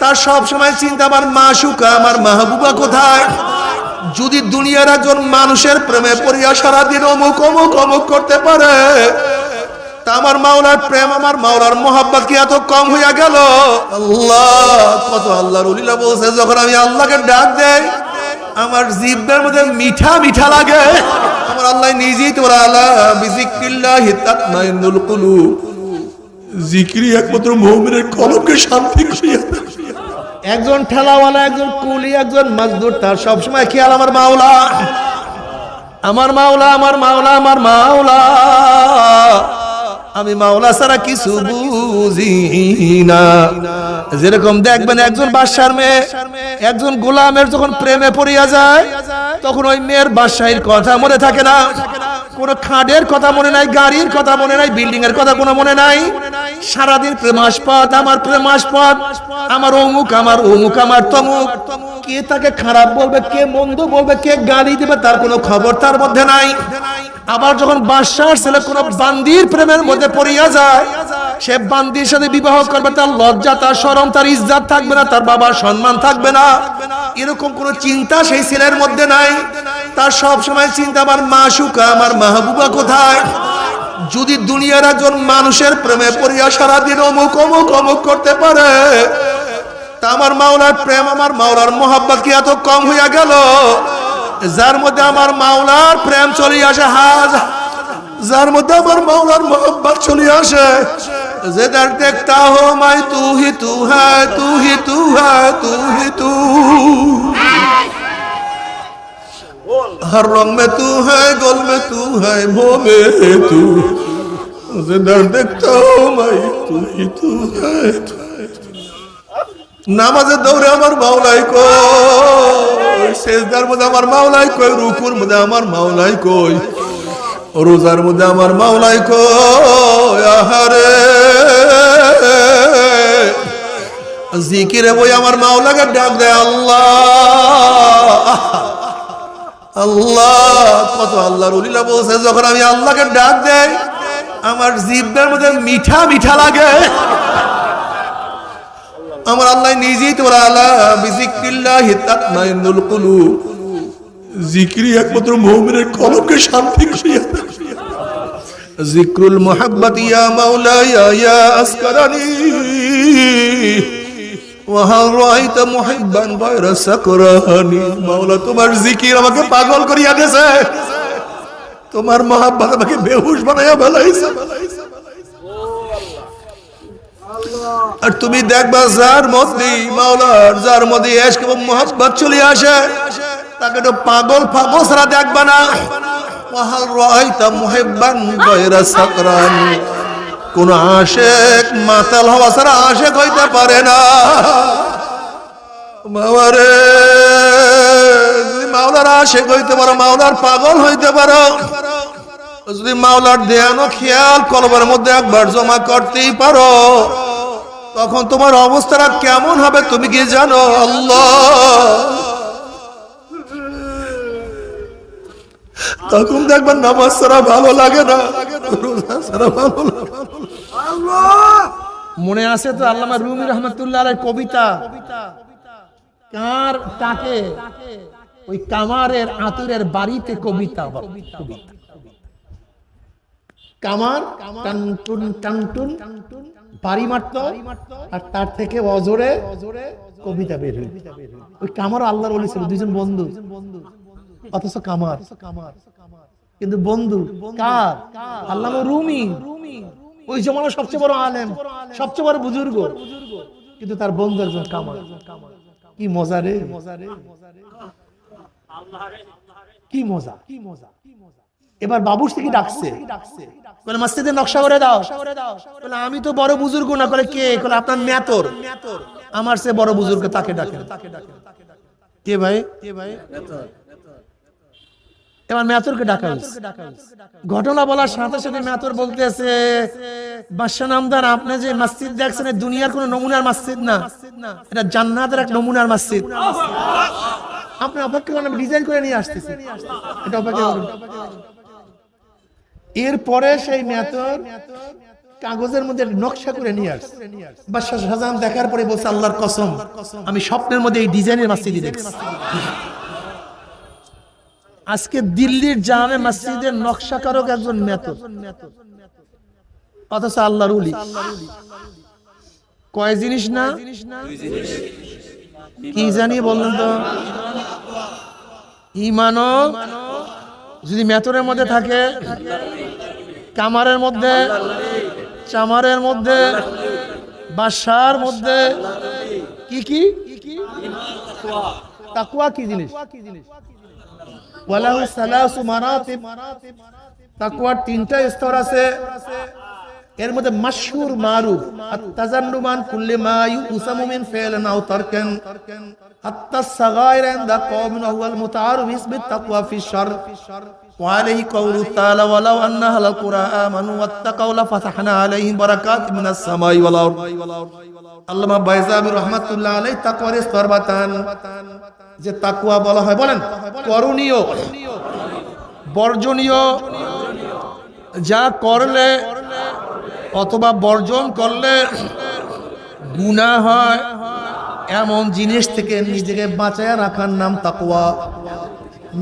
তার সব সময় চিন্তা, আমার মা সুকা আমার মাহবুবা কোথায়? যদি দুনিয়ার একজন মানুষের প্রেমে পড়িয়া সারাদিন অমুক অমুক অমুক করতে পারে আমার মাওলার প্রেম, আমার মাওলার মোহাব্বত কি এত কম হইয়া গেল? আল্লাহ, কত আল্লাহর উলিলা বলছে, যখন আমি আল্লাহকে ডাক দেই, আমার জিব্বের মধ্যে মিঠা মিঠা লাগে। আমার আল্লাহ নিজেই তোর আলা বিজিকিল্লাহি তাতমাইনুল কুলুব। জিকিরি একমাত্র মুমিনের কলমকে শান্তি দেয়। একজন ঠেলাওয়ালা, একজন কুলি, একজন মজদুর, তার সবসময় খেয়াল আমার মাওলা। আমার মাওলা আমার মাওলা আমার মাওলা। আমি মাওলা ছাড়া কিছু বুঝি না। যেরকম দেখবেন একজন বাদশার মেয়ে, একজন গোলামের যখন প্রেমে পড়িয়া যায়, তখন ওই মেয়ের বাদশাহীর কথা মনে থাকে না। কোন খাডের কথা মনে নাই, গাড়ির কথা মনে নাই বিল্ডিং এর কথা কোনো মনে নাই। সারাদিন প্রেমাস্পদ আমার প্রেমাস্পদ আমার অমুক আমার অমুক, আমার তমুক। কে তাকে খারাপ বলবে, কে মন্দ বলবে, কে গালি দেবে, তার কোনো খবর তার মধ্যে নাই। আবার যখন বাদশার ছেলে কোনো বান্দির প্রেমের মধ্যে পড়িয়া যায় সে বান্দির সাথে বিবাহ করবে, তার লজ্জা, তার শরম, তার ইজ্জাত থাকবে না, তার বাবার সম্মান থাকবে না। এরকম কোনো চিন্তা সেই ছেলের মধ্যে নাই। তার সব সময় চিন্তা, আমার মা সুকা, আমার মাহবুবা কোথায়? যদি দুনিয়ার একজন মানুষের প্রেমে পড়িয়া সারাদিন অমুক অমুক অমুক করতে পারে, তা আমার মাওলার প্রেম, আমার মাওলার মোহাব্বত কি এত কম হইয়া গেল? যার মধ্যে আমার মাওলার প্রেম চলে আসে, হাজ, যার মধ্যে আমার মাওলার মোহাব্বত চলে আসে যে তার দেখতা হো মাই তু হি তু হ্যায় তু হি তু হ্যায় তু হি তু हर रंग में तू है गोल में तू है भो में तू मुझे डर देखता हूँ मैं तू ही तू है নামাজে দৌড়ে আমার মাওলাই কই শেষদার মধ্যে আমার মাওলাই কই রুকুর মধ্যে আমার মাওলাই কই রোজার মধ্যে আমার মাওলাই আহারে। জিকিরে বই আমার মাওলাকে ডাক দেয়, আল্লাহ। আল্লাহ, কত আল্লাহর উলিলা বলছে, যখন আমি আল্লাহকে ডাক দেই, আমার জিব্বের মধ্যে মিঠা মিঠা লাগে। আমার আল্লাহ নিজেই তোর আলা বিজিকিল্লাহি তাতমাইনুল কুলুব। জিকিরি একমাত্র মুমিনের কলমকে শান্তি করিয়া জিক্রুল মোহাব্বত ইয়া মাওলা ইয়া আসকারানি। মাওলা, তোমার জিকির আমাকে পাগল করিয়া দিয়েছে। তোমার মহাব্বত আমাকে বেহুশ বানাইয়া ফেলাইছে। আর তুমি দেখবা যার মধ্যে মাওলার, যার মধ্যে এসক এবং মোহাব্বত চলে আসে। তাকে তো পাগল ফাগল সারা দেখবা না। ওয়াহাল রাইতা মুহিব্বান গায়রা সাকরানি। কোন আশেক, মাতাল হওয়া ছাড়া আশেক হইতে পারে না। যদি মাওলার আশেক হইতে পারো, মাওলার পাগল হইতে পারো। যদি মাওলার ধ্যান ও খেয়াল কলবের মধ্যে একবার জমা করতেই পারো, তখন তোমার অবস্থাটা কেমন হবে তুমি কি জানো? আল্লাহ। তখন দেখবেন নামাজ ছাড়া ভালো লাগে না। মনে আছে তো আল্লামা রুমি রহমতুল্লাহ কবিতা? কার ওই কামারের আতুরের বাড়িতে কবিতা কামার টানটুন টানটুন বাড়ি মারত আর তার থেকে অজরে কবিতা বের ওই কামার আল্লাহর বলি ছিল, দুইজন বন্ধু। অথচ কামার। কিন্তু বন্ধু, কার? আল্লাহ রুমি। ওই জমানার সবচেয়ে বড় আলেম, সবচেয়ে বড় বুজুর্গ। কিন্তু তার বন্ধু একজন কামার। কি মজা রে। কি মজা। কি মজা এবার বাবুর থেকে ডাকছে? বলে, মসজিদের নকশা করে দাও। বলে, আমি তো বড় বুজুর্গ না। করে কে? বলে, আপনার মেতর আমার সে বড় বুজুর্গ তাকে ডাকে। কে ভাই কে ভাই? এবার মেতরকে ডাকা হয়েছে। ঘটনা বলার সাথে সাথে মেতর বলতেছে বাদশাহ নামদার আপনি যে মসজিদ দেখছেন দুনিয়ার কোন নমুনার মসজিদ না। এটা জান্নাতের এক নমুনার মসজিদ। আপনি অপেক্ষা করেন ডিজাইন করে নিয়ে আসতেছি। এটা অপেক্ষা করুন। এরপরে সেই মেতর কাগজের মধ্যে নকশা করে নিয়ে আসছে। বাদশাহ শাহজাহান দেখার পরে বলছে আল্লাহর কসম আমি স্বপ্নের মধ্যে এই ডিজাইনের মসজিদই দেখছি। আজকে দিল্লির জামে মসজিদের নকশাকারক একজন মেথর অথচ আল্লাহর উলি কয় জিনিস না? কি জানি বললেন তো। ইমানও যদি মেথরের মধ্যে থাকে, কামারের মধ্যে, চামারের মধ্যে বাসার মধ্যে, কি কি? তাকুয়া কি জিনিস? ওয়ালাহু সালাসু মারাতিব। তাকওয়ার তিনটা স্তর আছে। এর মধ্যে মাশহুর মারুফ আত-তাজান্নু মান কুল্লি মা ইউসামু মিন ফি'লিন আও তারকান। আত-তাসাগাইর ইনদা কওমিন হুয়াল মুতাআরুফ ইসবিত তাকওয়া ফি শার ওয়া আলাইহি কওলু তাআলা ওয়া লাউ আন্না আহলাল কুরআ আমানু ওয়াত্তাকাউ লাফাতাহনা আলাইহিম বারাকাতিম মিনাস সামাই ওয়াল আরদ। আল্লামা বাইজাবি রাহমাতুল্লাহ আলাইহি তাকওয়ার স্তর বাতান। যে তাকুয়া বলা হয়, বলেন, করণীয়, বর্জনীয়, যা করলে অথবা বর্জন করলে গুনাহ হয়, এমন জিনিস থেকে নিজেকে বাঁচায় রাখার নাম তাকুয়া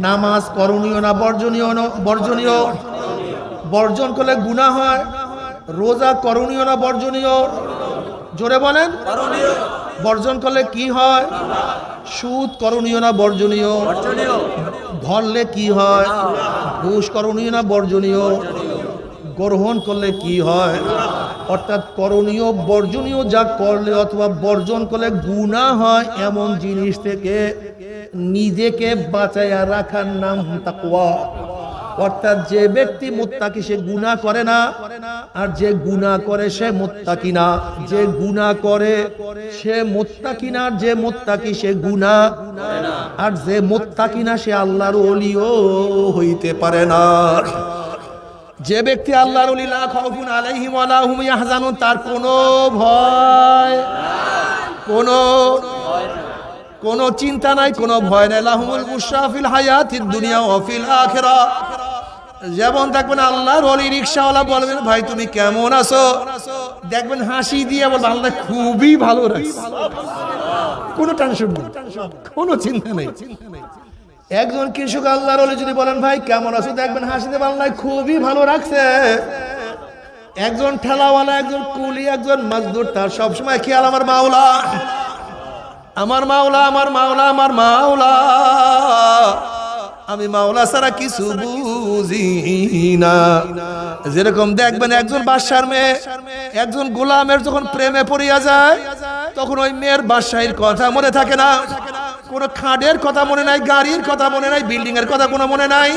নামাজ করণীয় না বর্জনীয় বর্জনীয়। বর্জন করলে গুনাহ হয়, রোজা করণীয় না বর্জনীয়। জোরে বলেন। বর্জন করলে কি হয়? সুদ করণীয় না বর্জনীয়? ধরলে কি হয়? ঘুষ করণীয় না বর্জনীয়? গ্রহণ করলে কি হয়? অর্থাৎ করণীয় বর্জনীয় যা করলে অথবা বর্জন করলে গুণা হয় এমন জিনিস থেকে নিজেকে বাঁচাইয়া রাখার নাম তাকওয়া। অর্থাৎ যে ব্যক্তি মুত্তাকি, সে গুনাহ করে না। আর যে গুনাহ করে, সে মুত্তাকি না। যে গুনাহ করে, সে মুত্তাকি না। যে মুত্তাকি, সে গুনাহ আর যে মুত্তাকি না, সে আল্লাহর ওলিও হইতে পারে না। যে ব্যক্তি আল্লাহর ওলি, লা খাউফুন আলাইহিম ওয়ালা হুম ইয়াহজানুন, তার কোনো ভয় কোনো কোনো চিন্তা নাই, কোনো ভয় নাই। লাহুমুল মুশরাফিল হায়াতিদ দুনিয়া ওয়া ফিল আখিরা। যেমন দেখবেন আল্লাহর ওলি রিকশাওয়ালা বলবেন, ভাই, তুমি কেমন আছো? দেখবেন হাসি দিয়ে বলবেন, আল্লাহ খুবই ভালো রাখছে কোনো টেনশন নেই, কোনো চিন্তা নেই। একজন কৃষক আল্লাহর ওলি যদি বলেন, ভাই, কেমন আছো? দেখবেন হাসিতে আল্লাহ খুবই ভালো রাখছে। একজন ঠেলাওয়ালা, একজন কুলি, একজন মজদুর, তার সবসময় খেয়াল আমার মাওলা। আমার মাওলা আমার মাওলা আমার মাওলা। আমি মাওলা সারা কিছু বুঝি না। যেরকম দেখবেন একজন বাদশার মেয়ে, একজন গোলামের যখন প্রেমে পড়িয়া যায়, তখন ওই মেয়ের বাদশাহীর কথা মনে থাকে না। কোনো খাটের কথা মনে নাই, গাড়ির কথা মনে নাই বিল্ডিং এর কথা কোনো মনে নাই।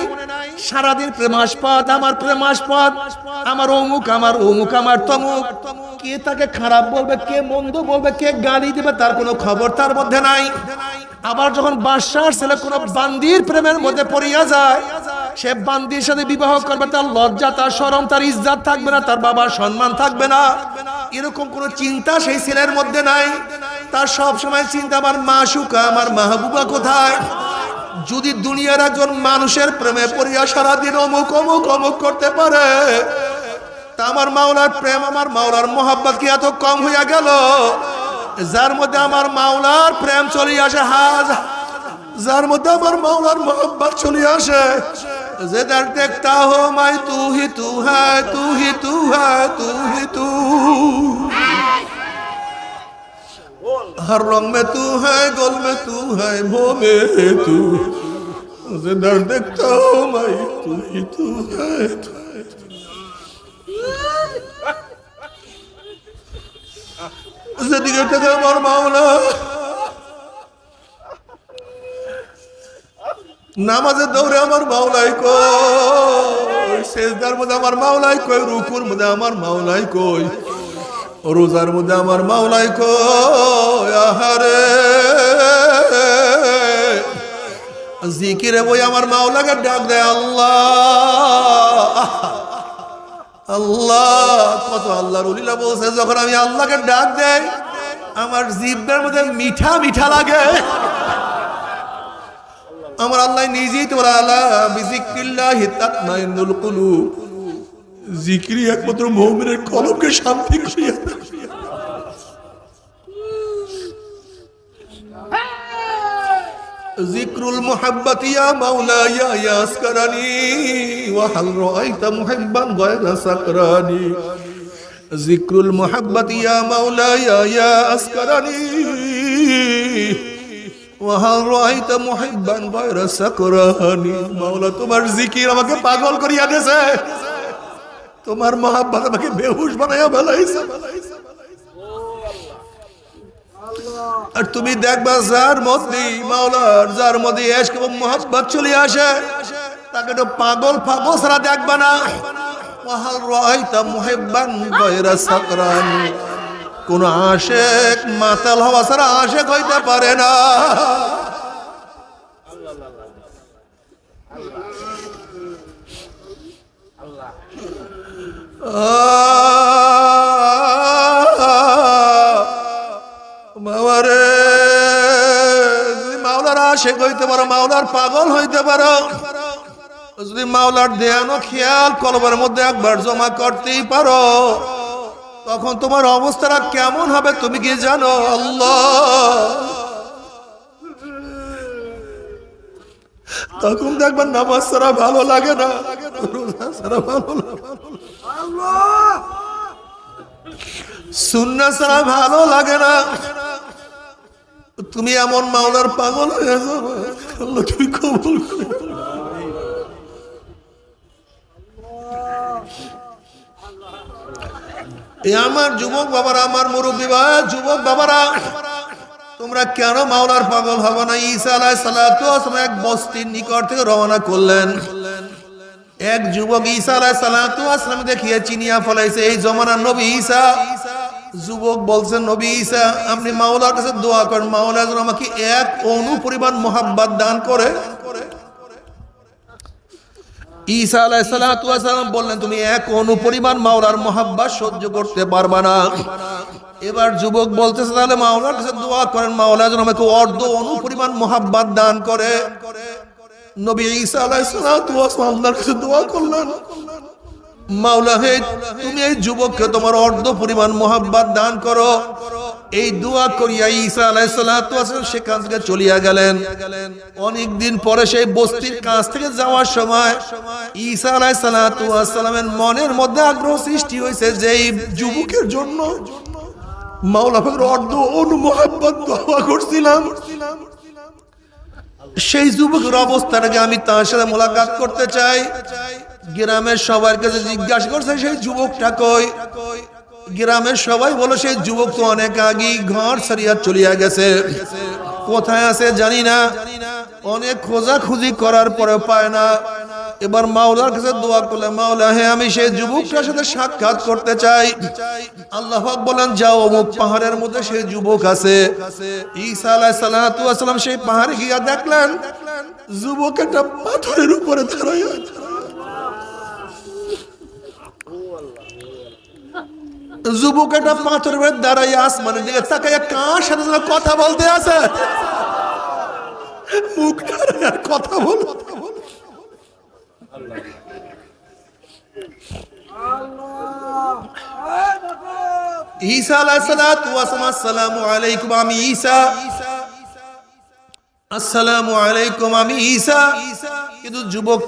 সারাদিন প্রেমাস্পদ, আমার প্রেমাস্পদ, আমার অমুক আমার অমুক, আমার তমুক। কে তাকে খারাপ বলবে, কে মন্দ বলবে, কে গালি দিবে, তার কোনো খবর তার মধ্যে নাই। আবার যখন বাদশার ছেলে কোনো বান্দির প্রেমের মধ্যে পড়িয়া যায়, সে বান্দির সাথে বিবাহ করবে, তার লজ্জা, তার শরম, তার ইজ্জাত থাকবে না, তার বাবার সম্মান থাকবে না। এরকম কোনো চিন্তা সেই ছেলের মধ্যে নাই। তার সব সময় চিন্তা, আমার মাসুকা আমার মাহবুবা কোথায়? যদি দুনিয়ার একজন মানুষের প্রেমে পড়িয়া সারাদিন অমুক অমুক অমুক করতে পারে, তা আমার মাওলার প্রেম, আমার মাওলার মোহাব্বত কি এত কম হইয়া গেল? যার মধ্যে আমার মাওলার প্রেম চলে আসে, হাজ, যার মধ্যে আমার মাওলার মোহাব্বত চলে আসে, যে در দেখতা হো মাই, তু হি, তু হ্যায়, তু হি, তু হ্যায়, তু হি, তু। हर रंग में तू है गोल में तू है भो में तू मुझे डर देखता हूँ मैं तू ही तू है तू है, तू। যেদিকে থেকে আমার মাওলা নামাজে দৌড়ে আমার মাওলাই কই শেষদার মধ্যে আমার মাওলাই কই রুকুর মধ্যে আমার মাওলাই কই রোজার মধ্যে আমার মাওলাই আহারে। জিকিরে বই আমার মাওলাকে ডাক দেয়, আল্লাহ। আল্লাহ, কত আল্লাহর উলিলা বলছে, যখন আমি আল্লাহকে ডাক দেই, আমার জিব্বের মধ্যে মিঠা মিঠা লাগে। আমার আল্লাহ নিজেই তো বলে আল্লাহ বিজিকিল্লাহি তাতমাইন্নুল কুলুব। জিকিরি একমাত্র মৌমিনের কলমকে শান্তি করিয়া জিক্রুল মুহাব্বাত ইয়া মাওলা ইয়া ইয়াসকারানি ওয়া হাল রাআইতা মুহিব্বান গায়রা সাকরানি। জিক্রুল মুহাব্বাত ইয়া মাওলা ইয়া ইয়াসকারানি ওয়া হাল রাআইতা মুহিব্বান গায়রা সাকরানি। মাওলা, তোমার জিকির আমাকে পাগল করিয়া দিয়েছে। তোমার মহাব্বত আমাকে বেহুশ বানাইয়া ফেলাইছে। আর তুমি দেখবা যার মধ্যে মাওলার, যার মধ্যে এসক এবং মোহাম্মত চলে আসে, তাকে তো পাগল পাগল ছাড়া দেখবা না। ওয়াহাল রাইতা মুহিব্বান গায়রা সাকরান। কোন আশেক মাতাল হওয়া ছাড়া আশেক হইতে পারে না। বাবারে যদি মাওলার আশেক হইতে পারো, মাওলার পাগল হইতে পারো, যদি মাওলার ধ্যান ও খেয়াল কলবের মধ্যে একবার জমা করতেই পারো, তখন তোমার অবস্থাটা কেমন হবে তুমি কি জানো? আল্লাহ। তখন দেখবেন নামাজ ছাড়া ভালো লাগে না, রোজা ছাড়া ভালো লাগে সুন্না ছাড়া ভালো লাগে না। তুমি এমন মাওলার পাগল তুমি কবুল আমার যুবক বাবারা, আমার মুরব্বী বা, যুবক বাবারা, তোমরা কেন মাওলার পাগল হবে না? ঈসা আলাই সালাতু এক বস্তির নিকট থেকে রওনা করলেন। এক যুবক ঈসা সালাতু দেখিয়ে চিনিয়া ফলাইছে, এই জমানার নবী ঈসা। যুবক বলছেন নবী ঈসা, আপনি মাওলার কাছে দোয়া করেন। মাওলা যেন আমাকে এক অনু পরিমাণ মোহাব্বত দান করে। ঈসা বললেন, তুমি এক অনু পরিমাণ মাওলার সহ্য করতে পারবা না। এবার যুবক বলতেছে, তাহলে মাওলার কাছে দোয়া করেন। মাওলা যেন আমাকে অর্ধ অনু পরিমাণ দান করে। নবী ঈসা কাছে দোয়া করলেন। মাওলা হে, তুমি এই যুবককে তোমার অর্ধ পরিমাণ মোহাব্বত দান করো। এই দোয়া করিয়া ঈসা ওয়াসালাম সেখান থেকে চলিয়া গেলেন। অনেক দিন পরে সেই বস্তির কাছ থেকে যাওয়ার সময় ঈসা ওয়াসালামের মনের মধ্যে আগ্রহ সৃষ্টি হয়েছে যে এই যুবকের জন্য মাওলা অর্ধ অনু মোহাব্বত দোয়া করছিলাম। সেই যুবকের অবস্থাটাকে আমি তার সাথে মোলাকাত করতে চাই। গ্রামের সবার কাছে জিজ্ঞাসা করছে, সেই যুবকটা কই? গ্রামের সবাই বলো সেই যুবক তো অনেক আগেই ঘর সারিয়া চলিয়া গেছে। কোথায় আছে জানি না। অনেক খোঁজাখুঁজি করার পরে পায় না। এবার মাওলার কাছে দোয়া করলে, মাওলা, হে, আমি সেই যুবকটার সাথে সাক্ষাৎ করতে চাই। আল্লাহ বলেন, যাও, অমুক পাহাড়ের মধ্যে সেই যুবক আছে। ঈসা ওয়াস সালাম সেই পাহাড়ে গিয়া দেখলেন, যুবক একটা পাথরের উপরে দাঁড়ায়। যুবক একটা পাথরের উপরে দাঁড়াই আসমানের দিকে তাকাইয়া কার সাথে কথা বলতে আছে? মুখ কথা বল কথা বল। ঈসা যুবক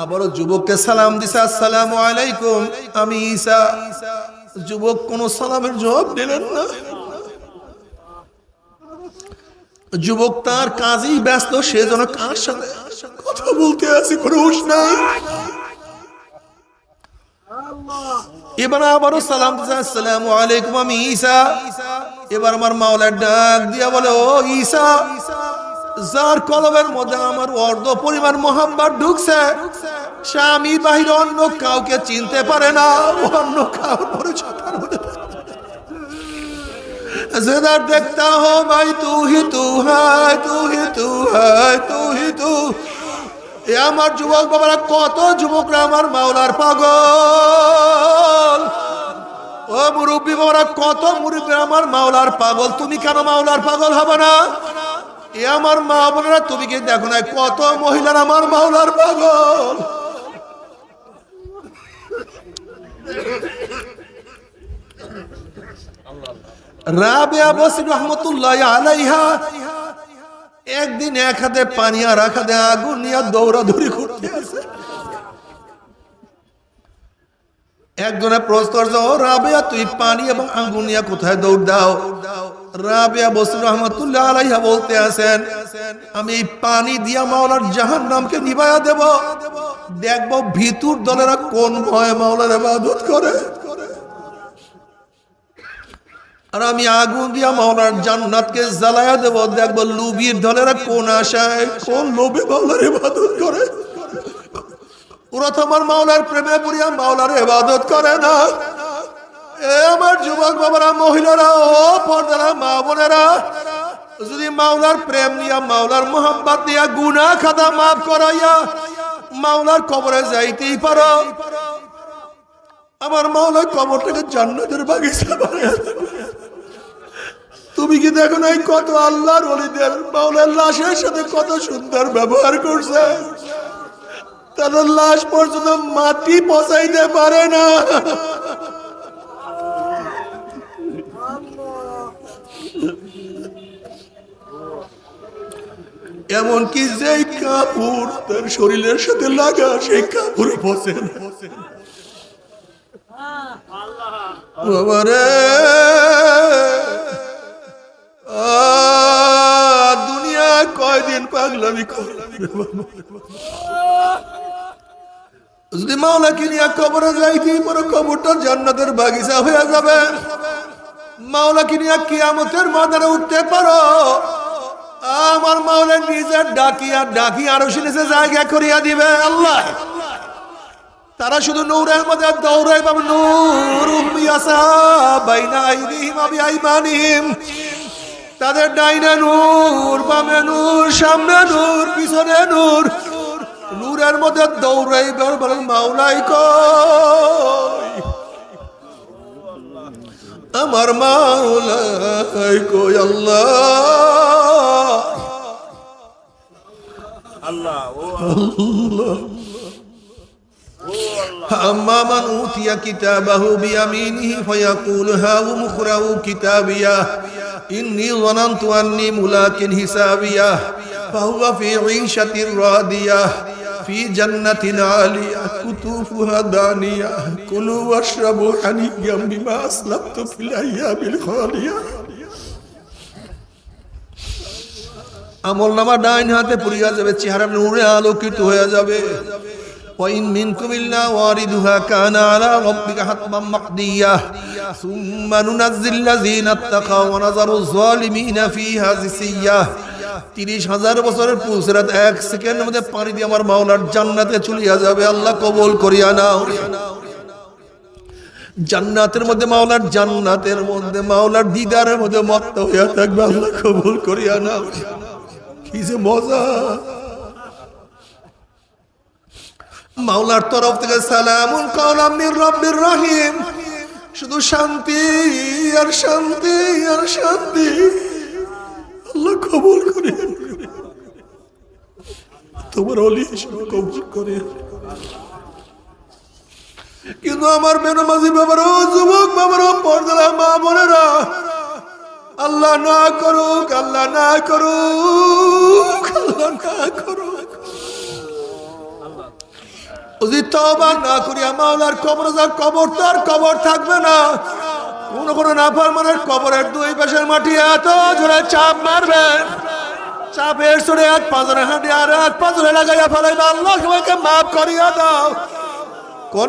আবারও যুবককে সালাম দিছে, আসসালামু আলাইকুম, আমি ঈসা। যুবক কোনো সালামের জবাব নিলেন না। যুবক তার কাজেই ব্যস্ত, সে যেন কার সাথে কথা বলতে কোনো হুঁশ নাই। এবার আবারও সালাম আলাইকুম, আমি ঈসা। এবার আমার মাওলার ডাক দিয়া বলে, ও ঈসা, যার কলমের মধ্যে আমার অর্ধ পরিমাণ মোহাম্মদ ঢুকছে, স্বামী বাহির অন্য কাউকে চিনতে পারে না, অন্য কাউর তার মধ্যে जिधर देखता हो भाई तू ही तू है तू ही तू है तू ही तू এ আমার যুবক বাবারা কত যুবকরা আমার মাওলার পাগল ও মুরব্বী বাবারা কত মুরব্বী আমার মাওলার পাগল তুমি কেন মাওলার পাগল হবে না এ আমার মা বোনেরা তুমি কি দেখো না কত মহিলার আমার মাওলার পাগল বসির রহমতুল্লাহ আলাইহা, একদিন এক হাতে পানি আর এক হাতে আগুন নিয়ে দৌড়াদৌড়ি করতে আছে একজনে প্রশ্ন করছে, ও তুই পানি এবং আগুন নিয়ে কোথায় দৌড় দাও? রাবেয়া বসির রহমতুল্লাহ আলাইহা বলতে আছেন আমি পানি দিয়া মাওলার জাহান নামকে নিবাইয়া দেব। দেখব ভিতুর দলেরা কোন ভয়ে মাওলার ইবাদত করে। আর আমি আগুন দিয়া মাওলার জান্নাতকে জ্বালায়া দেব। দেখব লুবির দলেরা কোন আশায়, কোন লোভে মাওলার ইবাদত করে। ওরা তো আমার মাওলার প্রেমে পড়িয়া মাওলার ইবাদত করে না। এ আমার যুবক বাবারা, মহিলারা, ও পর্দারা, মা বোনেরা, যদি মাওলার প্রেম নিয়া, মাওলার মোহাম্মত নিয়া গুনা খাতা মাফ করাইয়া মাওলার কবরে যাইতেই পারো। আমার মাওলার কবরটাকে জান্নাতের বাগিচা বানাইয়া দেবে। তুমি কি দেখো নাই কত আল্লাহর অলিদের মাওলার লাশের সাথে কত সুন্দর ব্যবহার করছে? তাদের লাশ পর্যন্ত মাটি পচাইতে পারে না। এমনকি যেই কাপড় তার শরীরের সাথে লাগা, সেই কাপড় পচে না। দুনিয়া কয়দিন পাগলামি যদি মাওলা কিনিয়া কবরে যাইতেই পরে, কবরটা জান্নাতের বাগিচা হয়ে যাবে। মাওলা কিনিয়া কিয়ামতের মাদারে উঠতে পারো। আমার মাওলা নিজের ডাকিয়া ডাকি আরও শুনেছে জায়গা করিয়া দিবে। আল্লাহ, তারা শুধু নূরের মধ্যে দৌড়াই পাবে নূর বাইনা আইদিহিম আবি আইমানিহিম। তাদের ডাইনে নূর বামে নূর সামনে নূর পিছনে নূর নূরের মধ্যে দৌড়াই বের বলেন মাওলাই কই আমার মাওলাই কই আল্লাহ আল্লাহ ও أما من أوتي كتابه بيمينه فيقول هاؤم اقرءوا كتابيه ইন্নি ওয়ানান্তু আন্নি মুলাকিন হিসাবিয়াহ ফাহুয়া আমল নামা ডাইন হাতে পুরিয়া যাবে, চেহারা নূরে আলোকিত হয়ে যাবে। وإن منكم إلا واردها كان على ربك حتما مقضيا ثم ننزل الذين اتقوا ونذر الظالمين فيها جثيا তিরিশ হাজার বছরের পুসরাত এক সেকেন্ডের মধ্যে পানি দিয়ে আমার মাওলার জান্নাতে চলিয়া যাবে আল্লাহ কবল করিয়া নাও জান্নাতের মধ্যে মাওলার জান্নাতের মধ্যে মাওলার দিদারের মধ্যে মত্ত হইয়া থাকবে আল্লাহ কবুল করিয়া নাও কি যে মজা মাওলার তরফ থেকে সালামুন কাওলাম মির রব্বির রহিম। শুধু শান্তি আর শান্তি আর শান্তি। আল্লাহ কবুল করে তোমার অলি কবুল করে কিন্তু আমার বেনমাজি বাবারও, যুবক বাবারও পর্দারা মা বোনেরা, আল্লাহ না করুক, আল্লাহ না করুক, আল্লাহ না করুক। না মাওলার কবর আর কবর থাকবে না। কোন কবরের দুই এত জোরে চাপ চাপের আর লাগাইয়া আল্লাহ সবাইকে মাফ করিয়া দাও। কোন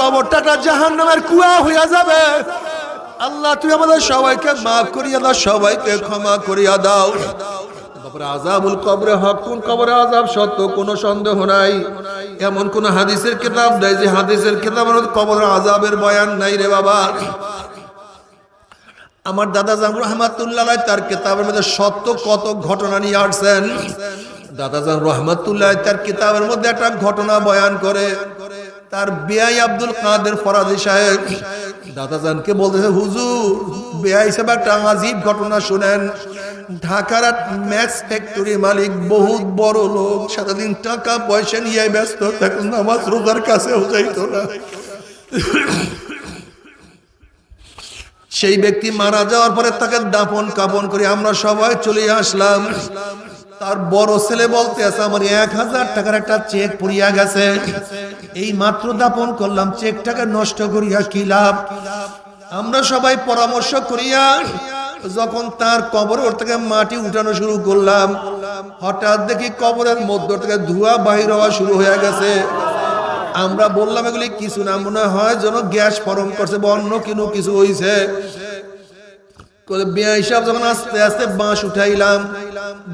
কবরটা জাহান নামের কুয়া হইয়া যাবে। আল্লাহ, তুই আমাদের সবাইকে মাফ করিয়া দাও, সবাইকে ক্ষমা করিয়া দাও। আজাবুল কবরে হক, কোন কবরে আজাব সত্য কোনো সন্দেহ নাই। এমন কোন হাদিসের কিতাব নাই যে হাদিসের কিতাবের মধ্যে কবরের আজাবের বয়ান নাই রে বাবা। আমার দাদা জান রহমাতুল্লাহ তার কিতাবের মধ্যে সত্য কত ঘটনা নিয়ে আসছেন। দাদা জান রহমাতুল্লাহ তার কিতাবের মধ্যে একটা ঘটনা বয়ান করে। তার বেয়াই আব্দুল কাদের ফরাজি সাহেব দাদাজানকে বলতেছে, হুজুর বেয়াই সাহেব একটা আজীব ঘটনা শুনেন। ঢাকার ম্যাক্স ফ্যাক্টরি মালিক, বহুত বড় লোক, সারাদিন টাকা পয়সা নিয়ে ব্যস্ত রোজার না। সেই ব্যক্তি মারা যাওয়ার পরে তাকে দাপন কাপন করে আমরা সবাই চলে আসলাম। তার বড় ছেলে বলতে আছে, আমার এক হাজার টাকার একটা চেক পড়িয়া গেছে। এই মাত্র দাপন করলাম, চেকটাকে নষ্ট করিয়া কি লাভ? আমরা সবাই পরামর্শ করিয়া যখন তার কবর ওর থেকে মাটি উঠানো শুরু করলাম, হঠাৎ দেখি কবরের মধ্য থেকে ধোঁয়া বাহির হওয়া শুরু হয়ে গেছে। আমরা বললাম, এগুলি কিছু না, মনে হয় যেন গ্যাস ফরম করছে বা অন্য কিনো কিছু হইছে। বিয়া যখন আস্তে আস্তে বাঁশ উঠাইলাম,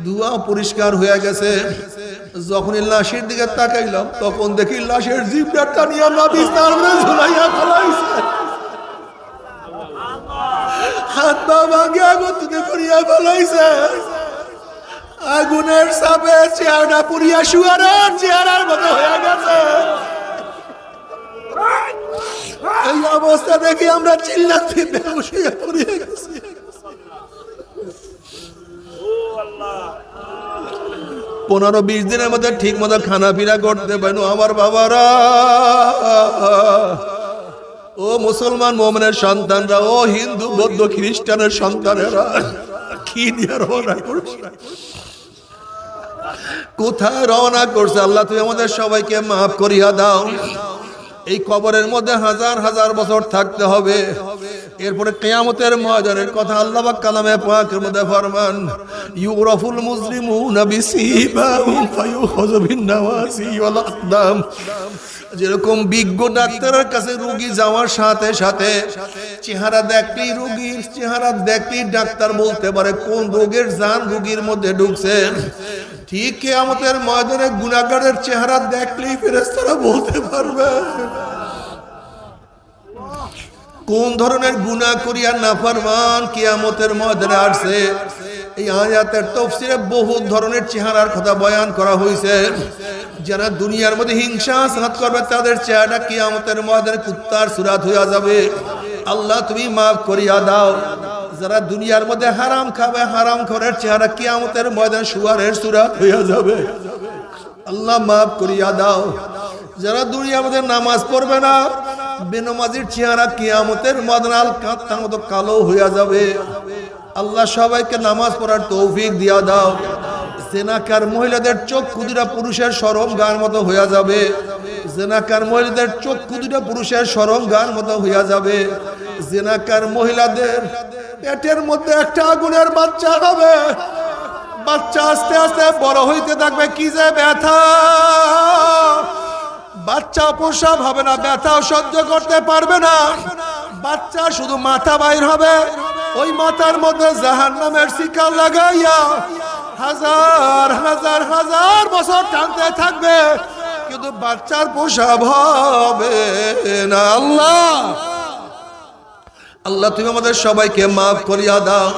ধোঁয়া পরিষ্কার হয়ে গেছে। যখন লাশের দিকে তাকাইলাম, তখন দেখি লাশের জিপটা টানিয়া না বিস্তার ঝুলাইয়া ফেলাইছে। হাত পা ভাঙে আগুন করিয়া ফেলাইছে। আগুনের সাপে চেহারা পুরিয়া শুয়ারের চেহারার মতো হয়ে গেছে। এই অবস্থা দেখে আমরা চিল্লাতে বেহুশ হয়ে পড়ে গেছি। পনেরো বিশ দিনের মধ্যে ঠিক মতো খানা পিনা করতে পারেন আমার বাবারা। ও মুসলমান মোমেনের সন্তানরা, ও হিন্দু, বৌদ্ধ, খ্রিস্টানের সন্তানেরা, কি দিয়ে রওনা করছে? কোথায় রওনা করছে? আল্লাহ তুমি আমাদের সবাইকে মাফ করিয়া দাও। এই কবরের মধ্যে হাজার হাজার বছর থাকতে হবে। এরপরে কেয়ামতের ময়দানের কথা আল্লাহ কালামে পাকের মধ্যে ফরমান, ইউরাফুল মুসলিমুনা বিসিবাহুম যেরকম বিজ্ঞ ডাক্তারের কাছে রোগী যাওয়ার সাথে সাথে চেহারা দেখলেই রোগীর চেহারা দেখলেই ডাক্তার বলতে পারে, কোন রোগের জান রোগীর মধ্যে ঢুকছে? ঠিক আমাদের ময়দানে গুণাগারের চেহারা দেখলেই ফেরেস্তারা বলতে পারবে। কোন ধরনের গুণা করিয়া নাফরমান কিয়ামতের ময়দানে আসছে? এই আয়াতের তফসিরে বহু ধরনের চেহারার কথা বয়ান করা হয়েছে যারা দুনিয়ার মধ্যে হিংসা সাত করবে, তাদের চেহারা কিয়ামতের ময়দানে কুত্তার সুরাত হইয়া যাবে। আল্লাহ তুমি মাফ করিয়া দাও। যারা দুনিয়ার মধ্যে হারাম খাবে, হারাম করার চেহারা কিয়ামতের ময়দান সুয়ারের সুরাত হইয়া যাবে। আল্লাহ মাফ করিয়া দাও। যারা দুনিয়ার মধ্যে নামাজ পড়বে না, বেনমাজির চেহারা কিয়ামতের ময়দান আল কাত্তার মতো কালো হইয়া যাবে। আল্লাহ সবাইকে নামাজ পড়ার তৌফিক দিয়া দাও। সেনাকার মহিলাদের চোখ কুদিরা পুরুষের সরম গান মতো হইয়া যাবে। জেনাকার মহিলাদের চোখ কুদিরা পুরুষের সরম গান মতো হইয়া যাবে। জেনাকার মহিলাদের পেটের মধ্যে একটা আগুনের বাচ্চা হবে। বাচ্চা আস্তে আস্তে বড় হইতে থাকবে, কি যে ব্যথা। বাচ্চা প্রসাব হবে না ব্যথা সহ্য করতে পারবে না। বাচ্চা শুধু মাথা বাইর হবে। ওই মাথার মধ্যে জাহান নামের শিকার লাগাইয়া হাজার হাজার হাজার বছর টানতে থাকবে। কিন্তু বাচ্চার প্রসাব হবে না, আল্লাহ। আল্লাহ, তুমি আমাদের সবাইকে মাফ করিয়া দাও।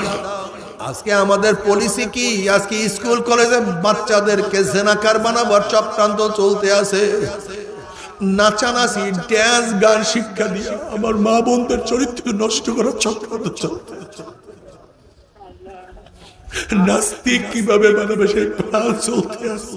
আজকে আমাদের পলিসি কি? আজকে স্কুল কলেজে বাচ্চাদেরকে জেনাকার বানাবার চক্রান্ত চলতে আছে। নাচানাচি ড্যান্স গান, শিক্ষা দিয়ে আমার মা বোনদের চরিত্র নষ্ট করার চক্রান্ত চলতে নাস্তিক কীভাবে বানাবে সেই প্ল্যান চলতে আছে।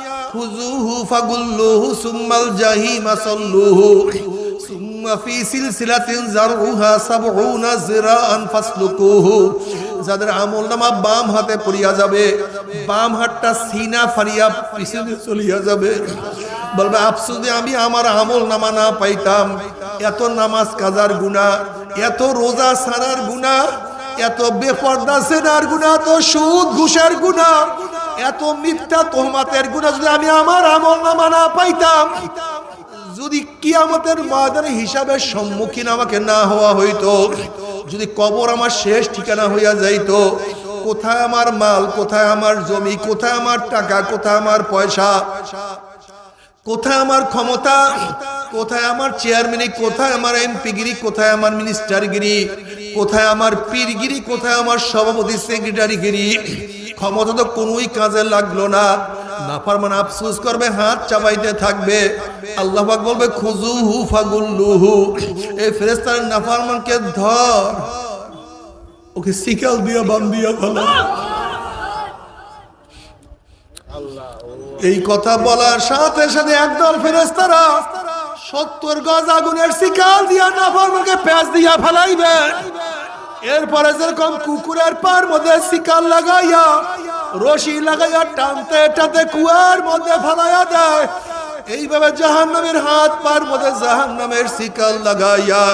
খুজুহু ফাগুল্লুহু সুম্মাল জাহিমা সাল্লুহু সুম্মা ফি সিলসিলাতিন জারউহা সাবউনা জিরাআন ফাসলুকুহু যাদের আমলনামা বাম হাতে পড়িয়া যাবে, বাম হাতটা সিনা ফারিয়া পিছনে চলিয়া যাবে। বলবে আফসুদে আমি আমার আমলনামা না পাইতাম। এত নামাজ কাজার গুনাহ, এত রোজা সারার গুনাহ এত বেপর্দা সেনার গুণা, এত সুদ ঘুষের গুণা, এত মিথ্যা তোহমাতের গুণা যদি আমি আমার আমল নামা না পাইতাম, যদি কিয়ামতের ময়দানে হিসাবের সম্মুখীন আমাকে না হওয়া হইতো, যদি কবর আমার শেষ ঠিকানা হইয়া যাইতো, কোথায় আমার মাল, কোথায় আমার জমি, কোথায় আমার টাকা, কোথায় আমার পয়সা, কোথায় আমার ক্ষমতা, কোথায় আমার চেয়ারম্যানি, কোথায় আমার এমপিগিরি কোথায় আমার মিনিস্টারগিরি কোথায় আমার পীরগিরি, কোথায় আমার সভাপতি সেক্রেটারিগিরি ক্ষমতা তো কোনোই কাজে লাগল না। নাফারমান আফসোস করবে, হাত থাকবে। আল্লাহ পাক বলবে এই ফেরেস্তার ধর। ওকে সিকাল দিয়া বান্দিয়া ভালো এই কথা বলার সাথে সাথে একদল ফেরেস্তারা সত্তর গজ আগুনের শিকাল দিয়া নাফরমানকে প্যাঁচ দিয়া ফেলাইবে। এরপরে যেরকম কুকুরের পার মধ্যে শিকাল লাগাইয়া, রশি লাগাইয়া টানতে টানতে কুয়ার মধ্যে ফেলাইয়া দেয় এইভাবে জাহান্নামের হাত পার মধ্যে জাহান্নামের শিকাল লাগাইয়া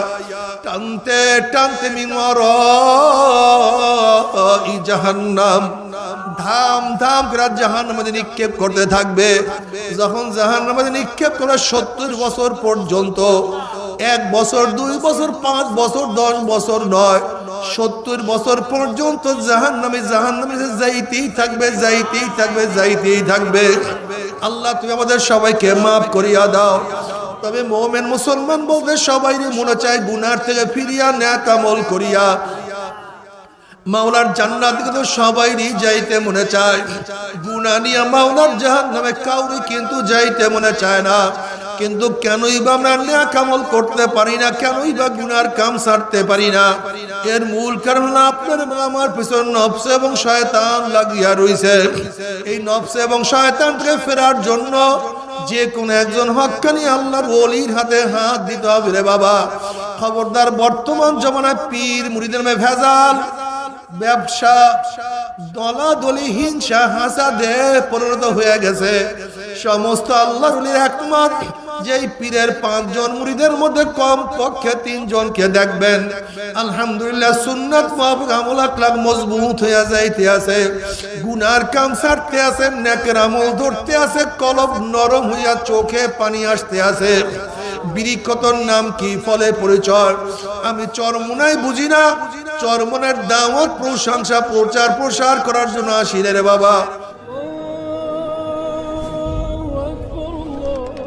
টানতে টানতে মিমর ই জাহান্নাম। ধাম ধাম করে জাহান মধ্যে নিক্ষেপ করতে থাকবে। যখন জাহান মধ্যে নিক্ষেপ করে সত্তর বছর পর্যন্ত, এক বছর, দুই বছর, পাঁচ বছর, দশ বছর নয়, সত্তর বছর পর্যন্ত জাহান নামে জাহান নামে যাইতেই থাকবে যাইতেই থাকবে যাইতেই থাকবে। আল্লাহ, তুমি আমাদের সবাইকে মাফ করিয়া দাও। তবে মোমেন মুসলমান বলতে সবাই মনে চায় গুনার থেকে ফিরিয়া ন্যাতামল করিয়া। মাওলার জান্নাত কিন্তু সবাইরই যাইতে মনে চায়। গুনা নিয়া মাওলার জাহান নামে কাউরি কিন্তু যাইতে মনে চায় না। কিন্তু কেনই বা আমরা ন্যাক আমল করতে পারি না, কেনই বা গুনার কাম সারতে পারি না? এর মূল কারণ হলো আপনার আমার পিছন নফস এবং শয়তান লাগিয়া রইছে। এই নফস এবং শয়তান থেকে ফেরার জন্য যে কোন একজন হক্কানি আল্লাহর ওলির হাতে হাত দিতে হবে রে বাবা। খবরদার বর্তমান জমানায় পীর মুড়িদের মে ভেজাল, ব্যবসা, দলাদলি, হিংসা হাসা হাসাদে পরিণত হয়ে গেছে। সমস্ত আল্লাহর ওলির একমত যেই পীরের পাঁচজন মুড়িদের মধ্যে কম পক্ষে তিনজনকে দেখবেন। আলহামদুলিল্লাহ সুন্নাত আকলাক মজবুত যাইতে আছে। গুনার কাম আছে, নেকের আমল ধরতে আছে, কলব নরম হইয়া চোখে পানি আসতে আছে। বিরিক্ষতর নাম কি? ফলে পরিচয়। আমি চরমুনাই বুঝি না। চরমনের দাওয়াত প্রশংসা প্রচার প্রসার করার জন্য আসি রে বাবা।